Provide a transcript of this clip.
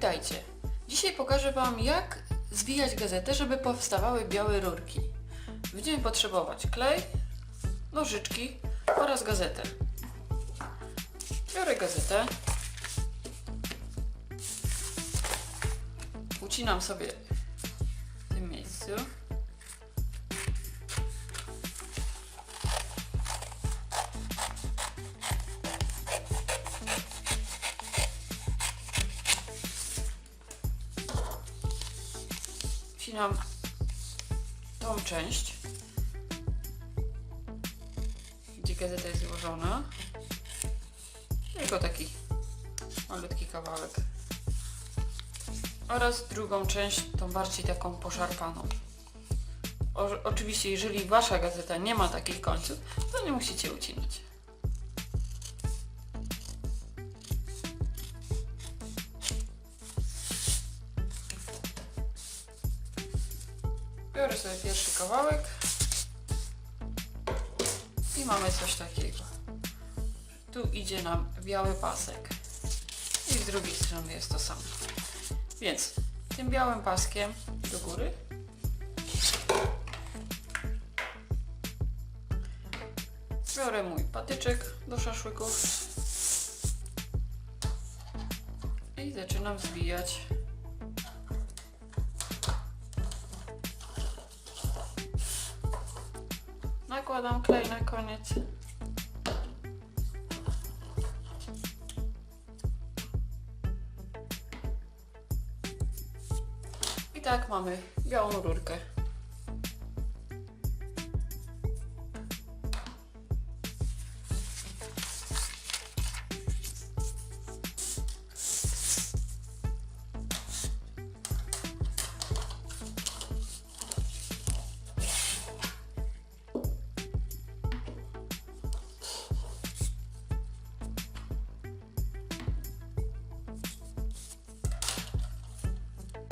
Witajcie. Dzisiaj pokażę Wam jak zwijać gazetę, żeby powstawały białe rurki. Będziemy potrzebować klej, nożyczki oraz gazetę. Biorę gazetę. Ucinam sobie w tym miejscu. Wcinam tą część, gdzie gazeta jest złożona. Tylko taki malutki kawałek. Oraz drugą część, tą bardziej taką poszarpaną. O, oczywiście, jeżeli wasza gazeta nie ma takich końców, to nie musicie ucinać. Biorę sobie pierwszy kawałek i mamy coś takiego. Tu idzie nam biały pasek i z drugiej strony jest to samo. Więc tym białym paskiem do góry biorę mój patyczek do szaszłyków i zaczynam zwijać Nakładam klej na koniec. I tak mamy białą rurkę.